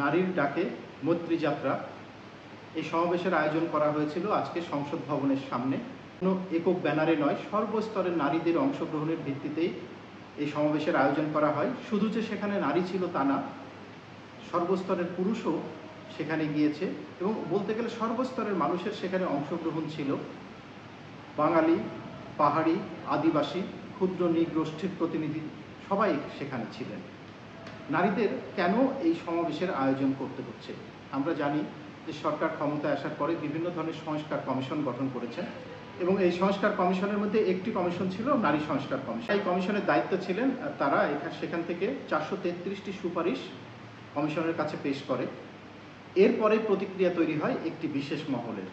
নারীর ডাকে মৈত্রী যাত্রা এই সমাবেশের আয়োজন করা হয়েছিল আজকে সংসদ ভবনের সামনে। কোনো একক ব্যানারে নয়, সর্বস্তরের নারীদের অংশগ্রহণের ভিত্তিতেই এই সমাবেশের আয়োজন করা হয়। শুধু যে সেখানে নারী ছিল তা না, সর্বস্তরের পুরুষও সেখানে গিয়েছে এবং বলতে গেলে সর্বস্তরের মানুষের সেখানে অংশগ্রহণ ছিল। বাঙালি, পাহাড়ি, আদিবাসী, ক্ষুদ্র, নৃগোষ্ঠীর প্রতিনিধি সবাই সেখানে ছিলেন। নারীদের কেন এই সমাবেশের আয়োজন করতে হচ্ছে? আমরা জানি যে সরকার ক্ষমতায় আসার পরে বিভিন্ন ধরনের সংস্কার কমিশন গঠন করেছেন এবং এই সংস্কার কমিশনের মধ্যে একটি কমিশন ছিল নারী সংস্কার কমিশন। এই কমিশনের দায়িত্ব ছিলেন তারা এখানে সেখান থেকে চারশো তেত্রিশটি সুপারিশ কমিশনের কাছে পেশ করে। এরপরে প্রতিক্রিয়া তৈরি হয় একটি বিশেষ মহলের।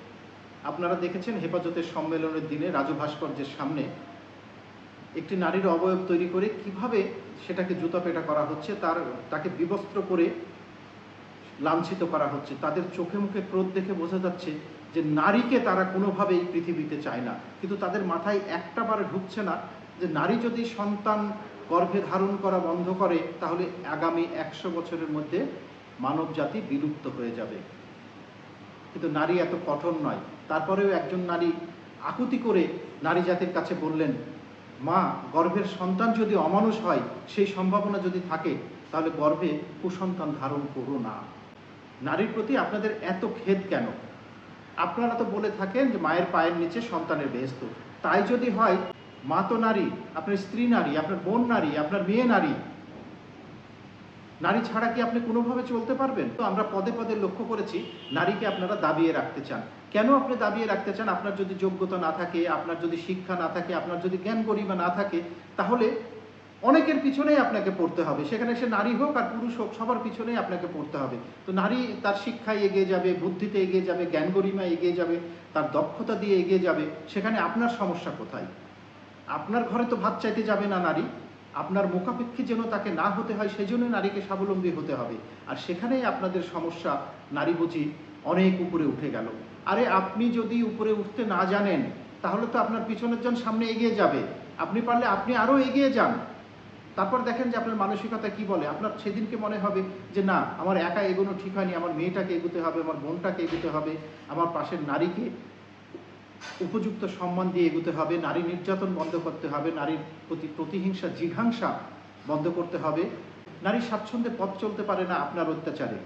আপনারা দেখেছেন হেফাজতের সম্মেলনের দিনে রাজু ভাস্কর্যের সামনে একটি নারীর অবয়ব তৈরি করে কীভাবে সেটাকে জুতা পেটা করা হচ্ছে, তার, তাকে বিবস্ত্র করে লাঞ্ছিত করা হচ্ছে, তাদের চোখে মুখে ক্রোধ দেখে বোঝা যাচ্ছে যে নারীকে তারা কোনোভাবেই পৃথিবীতে চায় না। কিন্তু তাদের মাথায় একটা বার ঢুকছে না যে নারী যদি সন্তান গর্ভে ধারণ করা বন্ধ করে, তাহলে আগামী একশো বছরের মধ্যে মানব জাতি বিলুপ্ত হয়ে যাবে। কিন্তু নারী এত কঠোর নয়। তারপরেও একজন নারী আকুতি করে নারী জাতির কাছে বললেন মা, গর্ভের সন্তান যদি অমানুষ হয়, সেই সম্ভাবনা যদি থাকে, তাহলে গর্ভে কুসন্তান ধারণ করো না। নারীর প্রতি আপনাদের এত খেদ কেন? আপনারা তো বলে থাকেন যে মায়ের পায়ের নিচে সন্তানের ব্যস্ত তাই যদি হয়, মা তো নারী, আপনার স্ত্রী নারী, আপনার বোন নারী, আপনার মেয়ে নারী নারী ছাড়া কি আপনি কোনোভাবে চলতে পারবেন? তো আমরা পদে পদে লক্ষ্য করেছি, নারীকে আপনারা দাবিয়ে রাখতে চান। কেন আপনি দাবিয়ে রাখতে চান? আপনার যদি যোগ্যতা না থাকে, আপনার যদি শিক্ষা না থাকে, আপনার যদি জ্ঞান গরিমা না থাকে, তাহলে অনেকের পিছনেই আপনাকে পড়তে হবে। সেখানে সে নারী হোক আর পুরুষ হোক, সবার পিছনেই আপনাকে পড়তে হবে। তো নারী তার শিক্ষায় এগিয়ে যাবে, বুদ্ধিতে এগিয়ে যাবে, জ্ঞান গরিমা এগিয়ে যাবে, তার দক্ষতা দিয়ে এগিয়ে যাবে। সেখানে আপনার সমস্যা কোথায়? আপনার ঘরে তো ভাত চাইতে যাবে না নারী। আপনার মুখাপেক্ষী যেন তাকে না হতে হয় সেই জন্য নারীকে স্বাবলম্বী হতে হবে। আর সেখানেই আপনাদের সমস্যা নারী বুঝি অনেক উপরে উঠে গেল। আরে আপনি যদি উপরে উঠতে না জানেন, তাহলে তো আপনার পিছনের জন সামনে এগিয়ে যাবে। আপনি পারলে আপনি আরও এগিয়ে যান। তারপর দেখেন যে আপনার মানসিকতা কি বলে। আপনার সেদিনকে মনে হবে যে, না, আমার একা এগোনো ঠিক হয়নি। আমার মেয়েটাকে এগোতে হবে, আমার বোনটাকে এগোতে হবে। আমার পাশের নারীকে উপযুক্ত সম্মান দিয়ে এগোতে হবে, নারী নির্যাতন বন্ধ করতে হবে, নারীর প্রতি প্রতিহিংসা, জিঘাংসা বন্ধ করতে হবে। নারী স্বাচ্ছন্দ্যে পথ চলতে পারে না আপনার অত্যাচারে।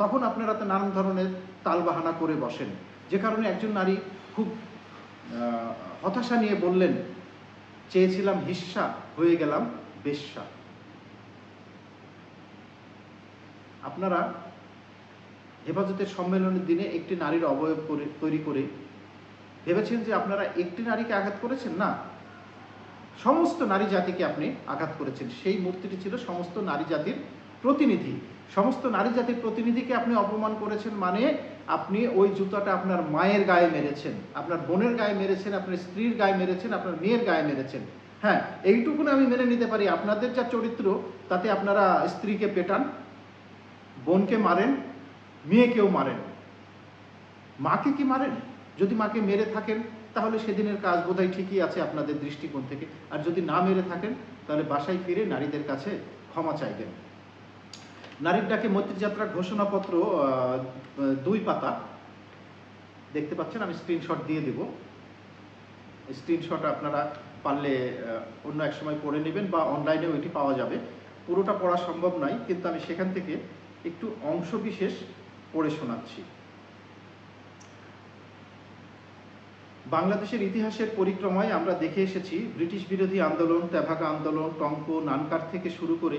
তখন আপনারা তো নানান ধরনের তালবাহানা করে বসেন। যে কারণে একজন নারী খুব হতাশা নিয়ে বললেন, চেয়েছিলাম হিস্সা, হয়ে গেলাম বেশ্যা। আপনারা হেফাজতের সম্মেলনের দিনে একটি নারীর অবয়ব করে, তৈরি করে ভেবেছেন যে আপনারা একটি নারীকে আঘাত করেছেন? না। সমস্ত নারী জাতিকে আপনি আঘাত করেছেন। সেই মূর্তিটি ছিল সমস্ত নারী জাতির প্রতিনিধি। সমস্ত নারী জাতির প্রতিনিধিকে আপনি অপমান করেছেন মানে আপনি ওই জুতাটা আপনার মায়ের গায়ে মেরেছেন। আপনার বোনের গায়ে মেরেছেন, আপনার স্ত্রীর গায়ে মেরেছেন, আপনার মেয়ের গায়ে মেরেছেন। হ্যাঁ এইটুকুন আমি মেনে নিতে পারি। আপনাদের যা চরিত্র, তাতে আপনারা স্ত্রীকে পেটান, বোনকে মারেন, মেয়েকেও মারেন। মাকে কি মারেন? যদি মাকে মেরে থাকেন, তাহলে সেদিনের কাজ বোধহয় ঠিকই আছে আপনাদের দৃষ্টিকোণ থেকে। আর যদি না মেরে থাকেন, তাহলে বাসায় ফিরে নারীদের কাছে ক্ষমা চাইবেন। নারীর ডাকে মৈত্রীযাত্রার ঘোষণাপত্র দুই পাতা। দেখতে পাচ্ছেন, আমি স্ক্রিনশট দিয়ে দেব। স্ক্রিনশট আপনারা পারলে অন্য এক সময় পড়ে নেবেন বা অনলাইনেও এটি পাওয়া যাবে। পুরোটা পড়া সম্ভব নয়, কিন্তু আমি সেখান থেকে একটু অংশ বিশেষ পড়ে শোনাচ্ছি। বাংলাদেশের ইতিহাসের পরিক্রমায় আমরা দেখে এসেছি, ব্রিটিশ বিরোধী আন্দোলন, তেভাগা আন্দোলন, টঙ্ক, নানকার থেকে শুরু করে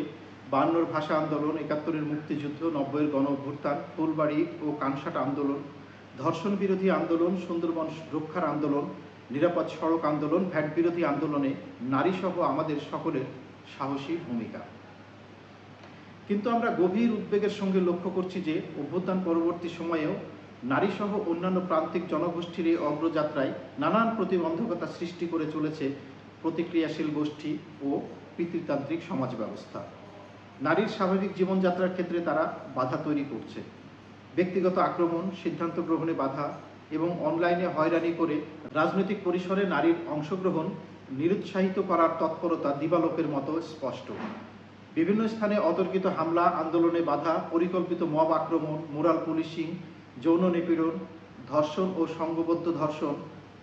বান্নর ভাষা আন্দোলন, একাত্তরের মুক্তিযুদ্ধ, নব্বইয়ের গণ অভ্যুত্থান ফুলবাড়ি ও কানসাট আন্দোলন, ধর্ষণ বিরোধী আন্দোলন, সুন্দরবন রক্ষার আন্দোলন, নিরাপদ সড়ক আন্দোলন, ভ্যাট বিরোধী আন্দোলনে নারীসহ আমাদের সকলের সাহসী ভূমিকা। কিন্তু আমরা গভীর উদ্বেগের সঙ্গে লক্ষ্য করছি যে অভ্যুত্থান পরবর্তী সময়েও নারীসহ অন্যান্য প্রান্তিক জনগোষ্ঠীর এই অগ্রযাত্রায় নানান প্রতিবন্ধকতা সৃষ্টি করে চলেছে প্রতিক্রিয়াশীল গোষ্ঠী ও পিতৃতান্ত্রিক সমাজ ব্যবস্থা নারীর স্বাভাবিক জীবনযাত্রার ক্ষেত্রে তারা বাধা তৈরি করছে। ব্যক্তিগত আক্রমণ, সিদ্ধান্ত গ্রহণে বাধা এবং অনলাইনে হয়রানি করে রাজনৈতিক পরিসরে নারীর অংশগ্রহণ নিরুৎসাহিত করার তৎপরতা দিবালোকের মতো স্পষ্ট। বিভিন্ন স্থানে অতর্কিত হামলা, আন্দোলনে বাধা, পরিকল্পিত মব আক্রমণ, মোরাল পুলিশিং যৌন নিপীড়ন, ধর্ষণ ও সংঘবদ্ধ ধর্ষণ,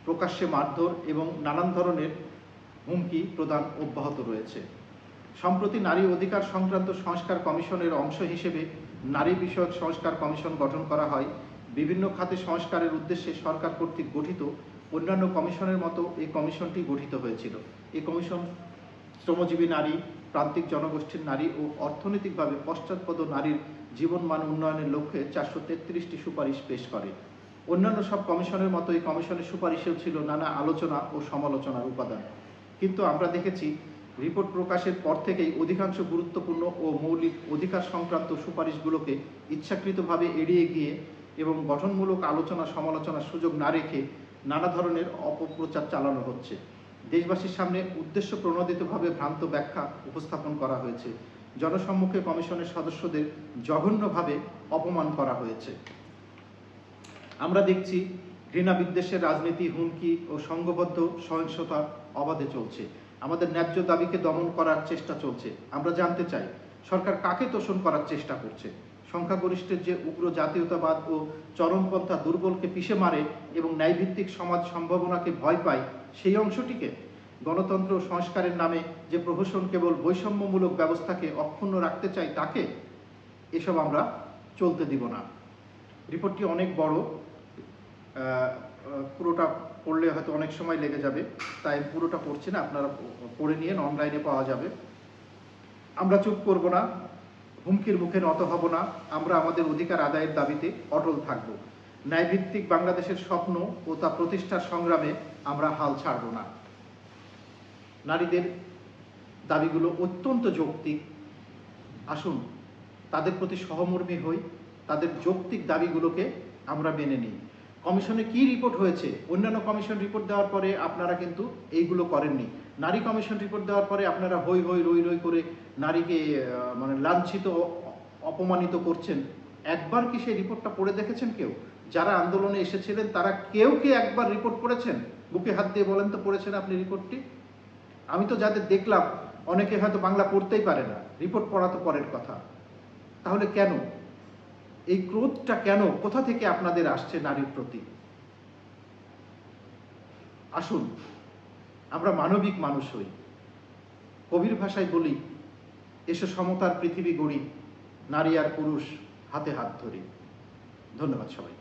প্রকাশ্যে মারধর এবং নানান ধরনের হুমকি প্রদান অব্যাহত রয়েছে। সম্প্রতি নারী অধিকার সংক্রান্ত সংস্কার কমিশনের অংশ হিসেবে নারী বিষয়ক সংস্কার কমিশন গঠন করা হয়। বিভিন্ন খাতে সংস্কারের উদ্দেশ্যে সরকার কর্তৃক গঠিত অন্যান্য কমিশনের মতো এই কমিশনটি গঠিত হয়েছিল। এই কমিশন শ্রমজীবী নারী প্রান্তিক জনগোষ্ঠীর নারী ও অর্থনৈতিকভাবে পশ্চাৎপদ নারীর জীবনমান উন্নয়নের লক্ষ্যে চারশো তেত্রিশটি সুপারিশ পেশ করে। অন্যান্য সব কমিশনের মতো এই কমিশনের সুপারিশেও ছিল নানা আলোচনা ও সমালোচনার উপাদান। কিন্তু আমরা দেখেছি, রিপোর্ট প্রকাশের পর থেকেই অধিকাংশ গুরুত্বপূর্ণ ও মৌলিক অধিকার সংক্রান্ত সুপারিশগুলোকে ইচ্ছাকৃতভাবে এড়িয়ে গিয়ে এবং গঠনমূলক আলোচনা সমালোচনার সুযোগ না রেখে নানা ধরনের অপপ্রচার চালানো হচ্ছে। দেশবাসীর সামনে উদ্দেশ্য প্রণোদিতভাবে ভ্রান্ত ব্যাখ্যা উপস্থাপন করা হয়েছে। জনসম্মুখে কমিশনের সদস্যদের জঘন্যভাবে অপমান করা হয়েছে। আমরা দেখছি ঘৃণা বিদ্বেষের রাজনীতি, হুমকি ও সংঘবদ্ধ সহিংসতা অবাধে চলছে। আমাদের ন্যায্য দাবিকে দমন করার চেষ্টা চলছে। আমরা জানতে চাই, সরকার কাকে তোষণ করার চেষ্টা করছে? সংখ্যাগরিষ্ঠের যে উগ্র জাতীয়তাবাদ ও চরমপন্থা দুর্বলকে পিষে মারে এবং ন্যায়ভিত্তিক সমাজ সম্ভাবনাকে ভয় পায়, সেই অংশটিকে গণতন্ত্র সংস্কারের নামে যে প্রহসন কেবল বৈষম্যমূলক ব্যবস্থাকে অক্ষুণ্ণ রাখতে চাই তাকে, এসব আমরা চলতে দিব না। রিপোর্টটি অনেক বড় পুরোটা পড়লে হয়তো অনেক সময় লেগে যাবে, তাই পুরোটা পড়ছি না, আপনারা পড়ে নিয়ে অনলাইনে পাওয়া যাবে। আমরা চুপ করব না হুমকির মুখে নত হব না, আমরা আমাদের অধিকার আদায়ের দাবিতে অটল থাকব। ন্যায়ভিত্তিক বাংলাদেশের স্বপ্ন ও তা প্রতিষ্ঠার সংগ্রামে আমরা হাল ছাড়ব না। নারীদের দাবিগুলো অত্যন্ত যৌক্তিক। আসুন, তাদের প্রতি সহমর্মী হই, তাদের যৌক্তিক দাবিগুলোকে আমরা মেনে নিই। কমিশনে কি রিপোর্ট হয়েছে? অন্যান্য কমিশন রিপোর্ট দেওয়ার পরে আপনারা কিন্তু এইগুলো করেননি। নারী কমিশন রিপোর্ট দেওয়ার পরে আপনারা হই হই রই রই করে নারীকে মানে লাঞ্ছিত অপমানিত করছেন। একবার কি সেই রিপোর্টটা পড়ে দেখেছেন কেউ? যারা আন্দোলনে এসেছিলেন, তারা কেউ কি একবার রিপোর্ট পড়েছেন? বুকে হাত দিয়ে বলেন তো, পড়েছেন আপনি রিপোর্টটি আমি তো যাদের দেখলাম, অনেকে হয়তো বাংলা পড়তেই পারে না। রিপোর্ট পড়া তো পরের কথা। তাহলে কেন? এই ক্রোধটা কেন? কোথা থেকে আপনাদের আসছে নারীর প্রতি? আসুন। আমরা মানবিক মানুষ হই। কবির ভাষায় বলি, এসে সমতার পৃথিবী গড়ি, নারী আর পুরুষ হাতে হাত ধরি। ধন্যবাদ সবাই